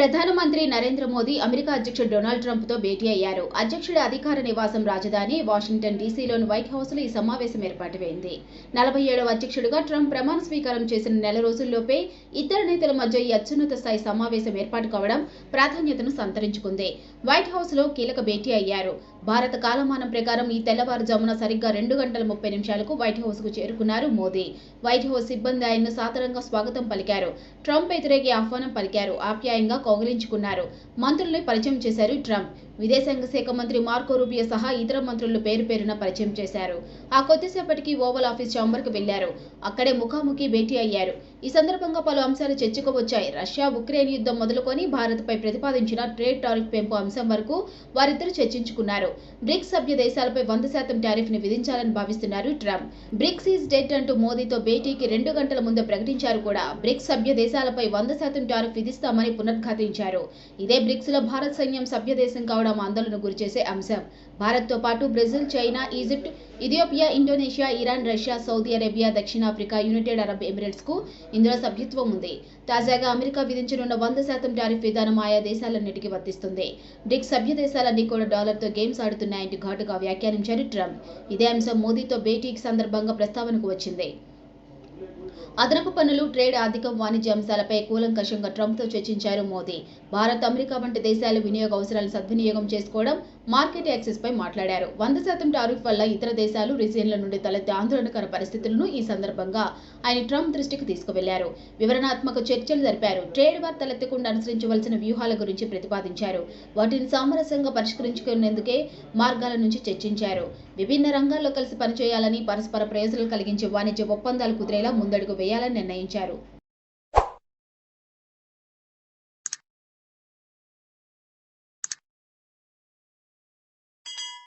ప్రధానమంత్రి నరేంద్ర మోదీ అమెరికా అధ్యక్షుడు డొనాల్డ్ ట్రంప్తో భేటీ అయ్యారు. అధ్యక్షుడి అధికార నివాసం రాజధాని వాషింగ్టన్ డీసీలోని వైట్ హౌస్లో ఈ సమావేశం ఏర్పాటువైంది నలభై ఏడవ అధ్యక్షుడిగా ట్రంప్ ప్రమాణ స్వీకారం చేసిన నెల రోజుల్లోపే ఇద్దరు నేతల మధ్య ఈ అత్యున్నత స్థాయి సమావేశం ఏర్పాటు కావడం ప్రాధాన్యతను సంతరించుకుంది. వైట్ హౌస్లో కీలక భేటీ అయ్యారు. భారత కాలమానం ప్రకారం ఈ తెల్లవారుజామున సరిగ్గా రెండు గంటల ముప్పై నిమిషాలకు వైట్ హౌస్కు చేరుకున్నారు మోదీ. వైట్ హౌస్ సిబ్బంది ఆయన్ను సాధారణంగా స్వాగతం పలికారు. ట్రంప్ వ్యతిరేకి ఆహ్వానం పలికారు. ఆప్యాయంగా కౌగిలించుకున్నారు. మంత్రుల్ని పరిచయం చేశారు ట్రంప్. విదేశాంగ శాఖ మంత్రి మార్కో రూబియో సహా ఇతర మంత్రులు పేరు పేరున పరిచయం చేశారు. ఆ కొద్దిసేపటికి ఓవల్ ఆఫీస్ ఛాంబర్కు వెళ్ళారు అక్కడే ముఖాముఖి భేటీ అయ్యారు. ఈ సందర్భంగా పలు అంశాలు చర్చకు వచ్చాయి. రష్యా ఉక్రెయిన్ యుద్ధం మొదలుకొని భారత్పై ప్రతిపాదించిన ట్రేడ్ టారిఫ్ పెంపు అంశం వరకు వారిద్దరూ చర్చించుకున్నారు. బ్రిక్స్ సభ్య దేశాలపై వంద శాతం టారిఫ్ని విధించాలని భావిస్తున్నారు ట్రంప్. బ్రిక్స్ ఈజ్ డెట్ అంటూ మోదీతో భేటీకి రెండు గంటల ముందే ప్రకటించారు కూడా. బ్రిక్స్ సభ్య దేశాలపై వంద శాతం టారిఫ్ విధిస్తామని పునరుద్ఘాటించారు ఇదే బ్రిక్స్లో భారత్ సైన్యం సభ్యదేశం కావడం ఆందోళన గురిచేసే అంశం. భారత్తో పాటు Brazil China Egypt Ethiopia Indonesia Iran Russia Saudi Arabia దక్షిణాఫ్రికా యునైటెడ్ అరబ్ ఎమిరేట్స్కు ఇందులో సభ్యత్వం ఉంది. తాజాగా అమెరికా విధించనున్న వంద శాతం టారిఫ్ విధానం ఆయా దేశాలన్నిటికీ వర్తిస్తుంది. బ్రిక్స్ సభ్య దేశాలన్నీ కూడా డాలర్తో గేమ్స్ ఆడుతున్నాయంటూ ఘాటుగా వ్యాఖ్యానించారు ట్రంప్. ఇదే అంశం మోదీతో భేటీకి సందర్భంగా ప్రస్తావనకు వచ్చింది. అదనపు పన్నులు ట్రేడ్ ఆర్థిక వాణిజ్య అంశాలపై కూలంకషంగా ట్రంప్తో చర్చించారు మోదీ. భారత్ అమెరికా వంటి దేశాలు వినియోగ అవసరాలను సద్వినియోగం చేసుకోవడం మార్కెట్ యాక్సెస్ పై మాట్లాడారు. వంద శాతం టారిఫ్ వల్ల ఇతర దేశాలు రీజియన్ల నుండి తలెత్తే ఆందోళనకర పరిస్థితులను ఈ సందర్భంగా ఆయన ట్రంప్ దృష్టికి తీసుకువెళ్ళారు. వివరణాత్మక చర్చలు జరిపారు. ట్రేడ్ వార్ తలెత్తకుండా అనుసరించవలసిన వ్యూహాల గురించి ప్రతిపాదించారు. వాటిని సామరస్యంగా పరిష్కరించుకునేందుకే మార్గాల నుంచి చర్చించారు. విభిన్న రంగాల్లో కలిసి పనిచేయాలని పరస్పర ప్రయోజనాలు కలిగించే వాణిజ్య ఒప్పందాలు కుదిరేలా ముందడుగు వేయాలని నిర్ణయించారు.